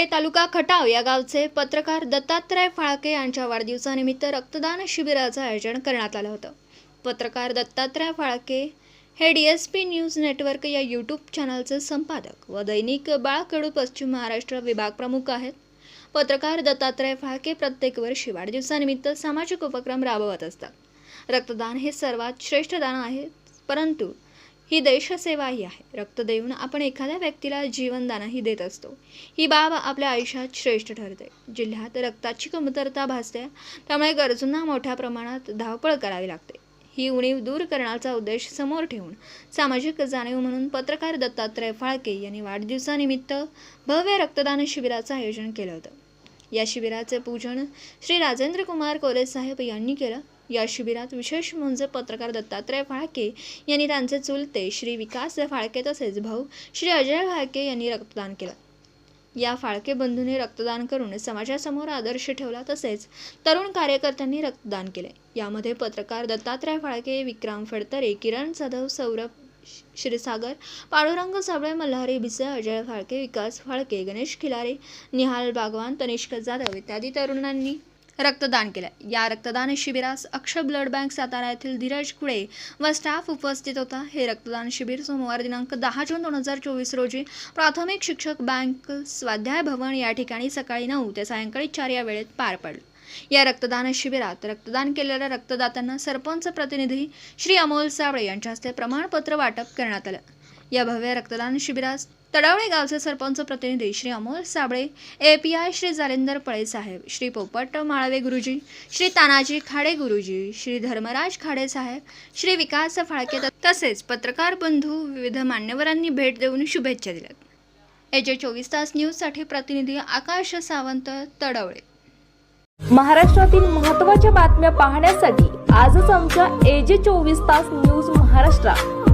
तडवडे तालुका खटाव या गावचे पत्रकार दत्तात्रय फाळके यांच्या वाढदिवसानिमित्त रक्तदान शिबिराचं आयोजन करण्यात आलं होतं. पत्रकार दत्तात्रय फाळके हे D S P news network या यूट्यूब चॅनलचे संपादक व दैनिक बाळकडू पश्चिम महाराष्ट्र विभाग प्रमुख आहेत. पत्रकार दत्तात्रय फाळके प्रत्येक वर्षी वाढदिवसानिमित्त सामाजिक उपक्रम राबवत असतात. रक्तदान हे सर्वात श्रेष्ठ दान आहे परंतु ही देशसेवाही आहे. रक्त देऊन आपण एखाद्या व्यक्तीला जीवनदानही देत असतो. ही बाब आपल्या आयुष्यात श्रेष्ठ ठरते. जिल्ह्यात रक्ताची कमतरता भासते त्यामुळे गरजूंना मोठ्या प्रमाणात धावपळ करावी लागते. ही उणीव दूर करण्याचा उद्देश समोर ठेवून सामाजिक जाणीव म्हणून पत्रकार दत्तात्रय फाळके यांनी वाढदिवसानिमित्त भव्य रक्तदान शिबिराचं आयोजन केलं होतं. या शिबिराचे पूजन श्री राजेंद्र कुमार कोले साहेब यांनी केलं. या शिबिरात विशेष म्हणजे पत्रकार दत्तात्रय फाळके यांनी त्यांचे चुलते श्री विकास फाळके तसेच भाऊ श्री अजय फाळके यांनी रक्तदान केलं. या फाळके बंधूंनी रक्तदान करून समाजासमोर आदर्श ठेवला तसेच तरुण कार्यकर्त्यांनी रक्तदान केले. यामध्ये पत्रकार दत्तात्रय फाळके विक्रम फडतरे किरण जाधव सौरभ क्षीरसागर पाळुरंग साबळे मल्हारी भिसे अजय फाळके विकास फाळके गणेश खिलारे निहाल बागवान तनिष्क जाधव इत्यादी तरुणांनी रक्तदान केलं या रक्तदान शिबिरास अक्षय ब्लड बँक सातारा येथील धीरज खुळे व स्टाफ उपस्थित होता. हे रक्तदान शिबिर सोमवार दिनांक दहा जून दोन हजार चोवीस रोजी प्राथमिक शिक्षक बँक स्वाध्याय भवन या ठिकाणी सकाळी नऊ ते सायंकाळी चार या वेळेत पार पडलं. या रक्तदान शिबिरात रक्तदान केलेल्या रक्तदात्यांना सरपंच प्रतिनिधी श्री अमोल साबळे यांच्या हस्ते प्रमाणपत्र वाटप करण्यात आलं. या भव्य रक्तदान शिबिरास तडावळे गावचे सरपंच प्रतिनिधी Shri Amol Sable A P I Shri Jalendar Pale साहेब श्री पोपट माळवे गुरुजी श्री तानाजी खाडे गुरुजी श्री धर्मराज खाडे साहेब श्री विकास फाळके तसेच पत्रकार बंधू विविध मान्यवरांनी भेट देऊन शुभेच्छा दिल्यात. एजे चोवीस तास न्यूजसाठी प्रतिनिधी आकाश सावंत तडवळे. महाराष्ट्रातील महत्त्वाच्या बातम्या पाहण्यासाठी आजच आमच्या एजे चोवीस तास न्यूज महाराष्ट्र